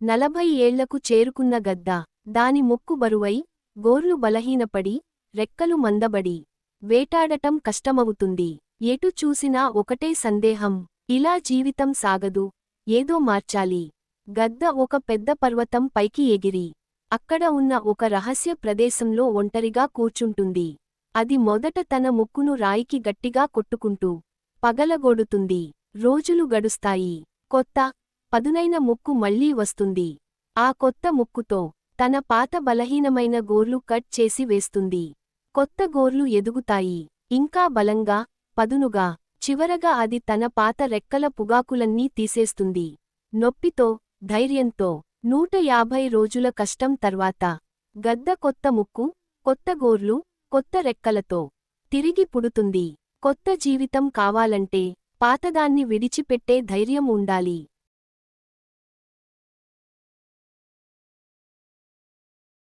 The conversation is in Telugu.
నలభై ఏళ్ళకు చేరుకున్న గద్ద దాని ముక్కు బరువై గోర్లు బలహీనపడి రెక్కలు మందబడి వేటాడటం కష్టమవుతుంది. ఎటు చూసినా ఒకటే సందేహం ఇలా జీవితం సాగదు ఏదో మార్చాలి. గద్ద ఒక పెద్ద పర్వతం పైకి ఎగిరి అక్కడ ఉన్న ఒక రహస్య ప్రదేశంలో ఒంటరిగా కూర్చుంటుంది. అది మొదట తన ముక్కును రాయికి గట్టిగా కొట్టుకుంటూ పగలగొడుతుంది. రోజులు గడుస్తాయి. కొత్త పదునైన ముక్కు మళ్ళీ వస్తుంది. ఆ కొత్త ముక్కుతో తన పాత బలహీనమైన గోర్లు కట్ చేసి వేస్తుంది. కొత్త గోర్లు ఎదుగుతాయి. ఇంకా బలంగా పదునుగా చివరగా అది తన పాత రెక్కల పుగాకులన్నీ తీసేస్తుంది. నొప్పితో ధైర్యంతో నూట యాభై రోజుల కష్టం తర్వాత గద్ద కొత్త ముక్కు కొత్త గోర్లు కొత్త రెక్కలతో తిరిగి పుడుతుంది. కొత్త జీవితం కావాలంటే పాతదాన్ని విడిచిపెట్టే ధైర్యం ఉండాలి.